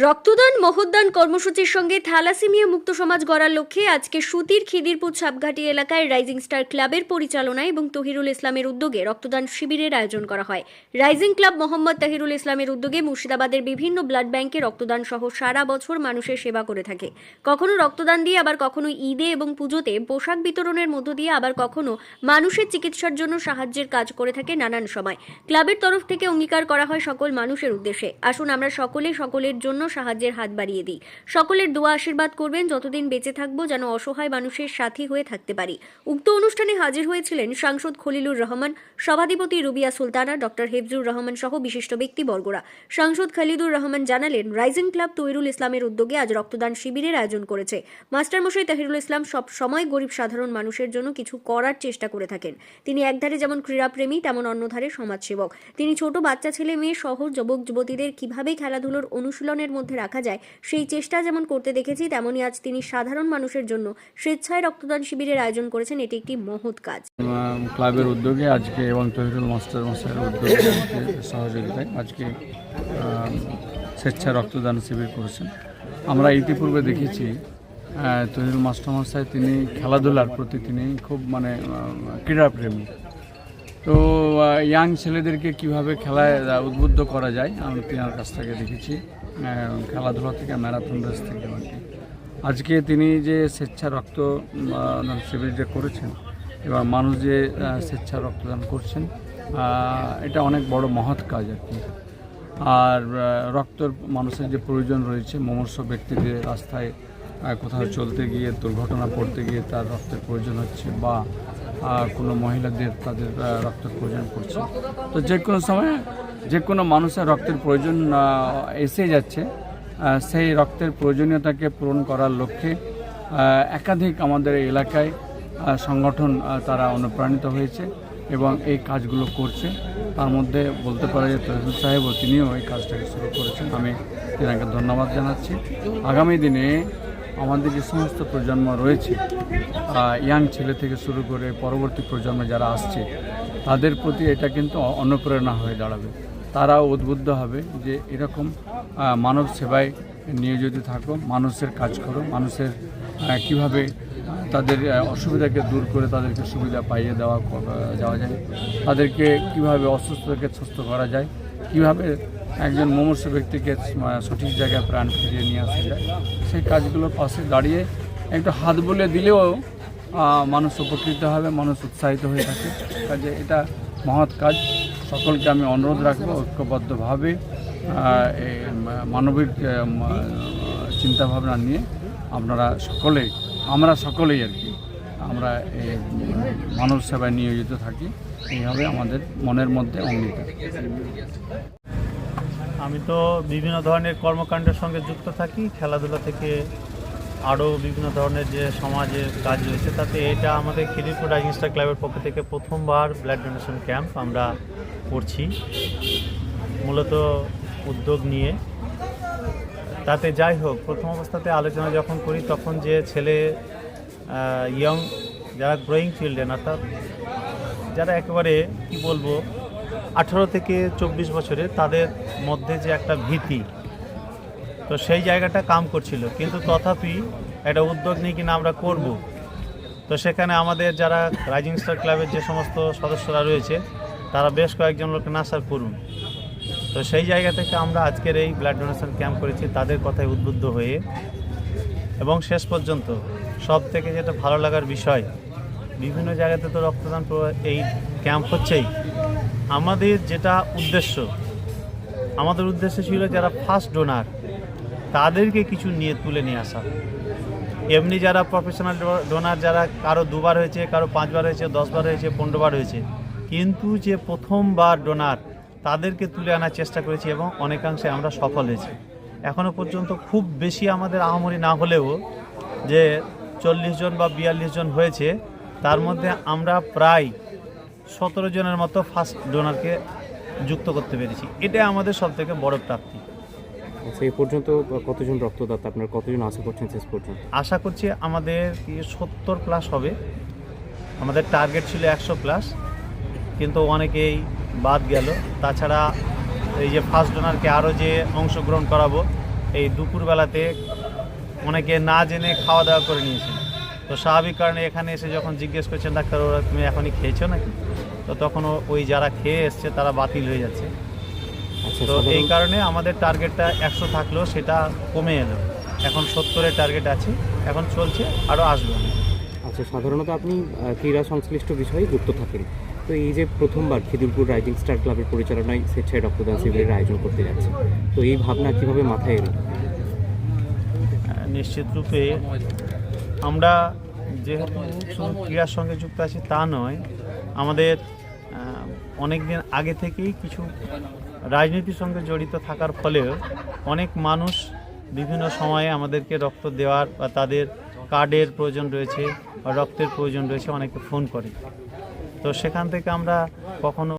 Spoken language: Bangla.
রক্তদান মহদান কর্মসূচির সঙ্গে থ্যালাসেমিয়া মুক্ত সমাজ গড়ার লক্ষ্যে আজকে সুতির খিদিরপুর ছাপঘাটি এলাকায় রাইজিং স্টার ক্লাবের পরিচালনায় এবং তহিরুল ইসলামের উদ্যোগে রক্তদান শিবিরের আয়োজন করা হয়। রাইজিং ক্লাব মোহাম্মদ তাহিরুল ইসলামের উদ্যোগে মুর্শিদাবাদের বিভিন্ন ব্লাড ব্যাংকে রক্তদান সহ সারা বছর মানুষের সেবা করে থাকে। কখনো রক্তদান দিয়ে, আবার কখনো ঈদে এবং পুজোতে পোশাক বিতরণের মধ্য দিয়ে, আবার কখনো মানুষের চিকিৎসার জন্য সাহায্যের কাজ করে থাকে নানান সময়। ক্লাবের তরফ থেকে অঙ্গীকার করা হয় সকল মানুষের উদ্দেশ্যে। আসুন আমরা সকলে সকলের জন্য সাহায্যের হাত বাড়িয়ে দিই। সকলের দোয়া আশীর্বাদ করবেন, যতদিন বেঁচে থাকব যেন অসহায় মানুষের সাথী হয়ে থাকতে পারি। উক্ত অনুষ্ঠানে হাজির হয়েছিলেন সাংসদ খলিলুর রহমান, সভাধিপতি রুবিয়া সুলতানা, ডক্টর হেফজুর রহমান সহ বিশিষ্ট ব্যক্তিবর্গরা। সাংসদ খালিদুর রহমান জানালেন, রাইজিং ক্লাব তৈরুল ইসলামের উদ্যোগে আজ রক্তদান শিবিরের আয়োজন করেছে। মাস্টারমশাই তাহিরুল ইসলাম সব সময় গরিব সাধারণ মানুষের জন্য কিছু করার চেষ্টা করে থাকেন। তিনি একধারে যেমন ক্রীড়াপ্রেমী, তেমন অন্যধারে সমাজসেবক। তিনি ছোট বাচ্চা, ছেলে, মেয়ে সহ যুবক যুবতীদের কীভাবে খেলাধুলোর অনুশীলনের মধ্যে রাখা যায়। সেই চেষ্টা যেমন করতে দেখেছি, তেমনই আজ তিনি সাধারণ মানুষের জন্য স্বেচ্ছায় রক্তদান শিবিরের আয়োজন করেছেন। এটি একটি মহৎ কাজ। ক্লাবের উদ্যোগে আজকে এবং তহিরুল মাস্টার মশাইয়ের উদ্যোগে সহযোগিতায় আজকে স্বেচ্ছা রক্তদান শিবির করেছেন। আমরা ইতিপূর্বে দেখেছি তহিরুল মাস্টার তিনি খেলাধুলার প্রতি তিনি খুব মানে ক্রীড়াপ্রেমী। তো ইয়াং ছেলেদেরকে কীভাবে খেলায় উদ্বুদ্ধ করা যায়, আমি তেনার কাছ থেকে দেখেছি। খেলাধুলা থেকে, ম্যারাথন রেস থেকে আজকে তিনি যে স্বেচ্ছা রক্ত শিবির যে করেছেন এবং মানুষ যে স্বেচ্ছা রক্তদান করছেন এটা অনেক বড় মহৎ কাজ আর কি। আর রক্তর মানুষের যে প্রয়োজন রয়েছে, মমর্ষ ব্যক্তিদের রাস্তায় কোথাও চলতে গিয়ে, দুর্ঘটনা পড়তে গিয়ে তার রক্তের প্রয়োজন হচ্ছে, বা কোনো মহিলাদের তাদের রক্তের প্রয়োজন পড়ছে। তো যে কোনো সময় যে কোনো মানুষের রক্তের প্রয়োজন এসে যাচ্ছে সেই রক্তের প্রয়োজনীয়তাকে পূরণ করার লক্ষ্যে একাধিক আমাদের এলাকায় সংগঠন তারা অনুপ্রাণিত হয়েছে এবং এই কাজগুলো করছে। তার মধ্যে বলতে পারে যে তহিদুল সাহেবও তিনিও এই কাজটাকে শুরু করেছেন। আমি তেনাকে ধন্যবাদ জানাচ্ছি। আগামী দিনে আমাদের যে সমস্ত প্রজন্ম রয়েছে ইয়াং ছেলে থেকে শুরু করে পরবর্তী প্রজন্মে যারা আসছে, তাদের প্রতি এটা কিন্তু অনুপ্রেরণা হয়ে দাঁড়াবে। তারা উদ্বুদ্ধ হবে যে এরকম মানব সেবায় নিয়োজিত থাকো, মানুষের কাজ করো, মানুষের কীভাবে তাদের অসুবিধাকে দূর করে তাদেরকে সুবিধা পাইয়ে দেওয়া যাওয়া যায়, তাদেরকে কীভাবে অসুস্থতাকে সুস্থ করা যায়, কীভাবে একজন মুমূর্ষ ব্যক্তিকে সঠিক জায়গায় প্রাণ ফিরিয়ে নিয়ে আসা যায়। সেই কাজগুলোর পাশে দাঁড়িয়ে একটু হাত বলে দিলেও মানুষ উপকৃত হবে, মানুষ উৎসাহিত হয়ে থাকে। কাজে এটা মহৎ কাজ। সকলকে আমি অনুরোধ রাখব, ঐক্যবদ্ধভাবে মানবিক চিন্তাভাবনা নিয়ে আপনারা সকলেই আমরা সকলেই আর কি, আমরা এই মানব সেবায় নিয়োজিত থাকি। এইভাবে আমাদের মনের মধ্যে অঙ্গীকার। আমি তো বিভিন্ন ধরনের কর্মকাণ্ডের সঙ্গে যুক্ত থাকি। খেলাধুলা থেকে আরও বিভিন্ন ধরনের যে সমাজের কাজ রয়েছে, তাতে এটা আমাদের খিদিরপুর স্টার ক্লাবের পক্ষ থেকে প্রথমবার ব্লাড ডোনেশন ক্যাম্প আমরা করছি। মূলত উদ্যোগ নিয়ে। তাতে যাই হোক, প্রথম অবস্থাতে আলোচনা যখন করি, তখন যে ছেলে ইয়ং যারা গ্রোয়িং চিলড্রেন অর্থাৎ যারা একেবারে, কি বলব আঠারো থেকে চব্বিশ বছরে তাদের মধ্যে যে একটা ভীতি, তো সেই জায়গাটা কাম করছিল। কিন্তু তথাপি একটা উদ্যোগ নিয়ে কিনা আমরা করব। তো সেখানে আমাদের যারা রাইজিং স্টার ক্লাবের যে সমস্ত সদস্যরা রয়েছে, তারা বেশ কয়েকজন লোক নাসার করুন। তো সেই জায়গা থেকে আমরা আজকের এই ব্লাড ডোনেশন ক্যাম্প করেছি, তাদের কথায় উদ্বুদ্ধ হয়ে। এবং শেষ পর্যন্ত সব থেকে যেটা ভালো লাগার বিষয়, বিভিন্ন জায়গাতে তো রক্তদান এই ক্যাম্প হচ্ছেই। আমাদের যেটা উদ্দেশ্য, আমাদের উদ্দেশ্য ছিল যারা ফার্স্ট ডোনার তাদেরকে কিছু নিয়ে তুলে নিয়ে আসা। এমনি যারা প্রফেশনাল ডোনার যারা কারও দুবার হয়েছে, কারও পাঁচবার হয়েছে, দশবার হয়েছে, পনেরোবার হয়েছে, কিন্তু যে প্রথমবার ডোনার তাদেরকে তুলে আনার চেষ্টা করেছি এবং অনেকাংশে আমরা সফল হয়েছি। এখনও পর্যন্ত খুব বেশি আমাদের আহামরি না হলেও যে চল্লিশ জন বা বিয়াল্লিশ জন হয়েছে, তার মধ্যে আমরা প্রায় সতেরো জনের মতো ফার্স্ট ডোনারকে যুক্ত করতে পেরেছি। এটা আমাদের সব থেকে বড় প্রাপ্তি। আচ্ছা এই পর্যন্ত কতজন রক্তদাতা? আপনার কতজন আশা করছেন শেষ পর্যন্ত? আশা করছি আমাদের সত্তর প্লাস হবে। আমাদের টার্গেট ছিল একশো প্লাস কিন্তু অনেকেই বাদ গেল। তাছাড়া এই যে ফার্স্ট ডোনারকে আরও যে অংশগ্রহণ করাবো এই দুপুরবেলাতে অনেকে না জেনে খাওয়া দাওয়া করে নিয়েছেন। তো স্বাভাবিক কারণে এখানে এসে যখন জিজ্ঞেস করছেন ডাক্তার ওরা তুমি এখনই খেয়েছো নাকি? তো তখন ওই যারা খেয়ে এসছে তারা বাতিল হয়ে যাচ্ছে। আচ্ছা তো এই কারণে আমাদের টার্গেটটা একশো থাকলেও সেটা কমে এলো। এখন সত্তরের টার্গেট আছে এখন চলছে আরও আসবে। আচ্ছা সাধারণত আপনি ক্রীড়া সংশ্লিষ্ট বিষয়ে যুক্ত থাকেন। তো এই যে প্রথমবার খিদিরপুর রাইজিং স্টার ক্লাবের পরিচালনায় স্বেচ্ছায় রক্তদান শিবিরের আয়োজন করতে যাচ্ছে তো এই ভাবনা কীভাবে মাথায় এলো? আহ, নিশ্চিত রূপে আমরা যেহেতু শুধু ক্রীড়ার সঙ্গে যুক্ত আছি তা নয়, আমাদের অনেক দিন আগে থেকেই কিছু রাজনীতির সঙ্গে জড়িত থাকার ফলেও অনেক মানুষ বিভিন্ন সময়ে আমাদেরকে রক্ত দেওয়ার বা তাদের কার্ডের প্রয়োজন রয়েছে বা রক্তের প্রয়োজন রয়েছে, অনেকে ফোন করে। তো সেখান থেকে আমরা কখনো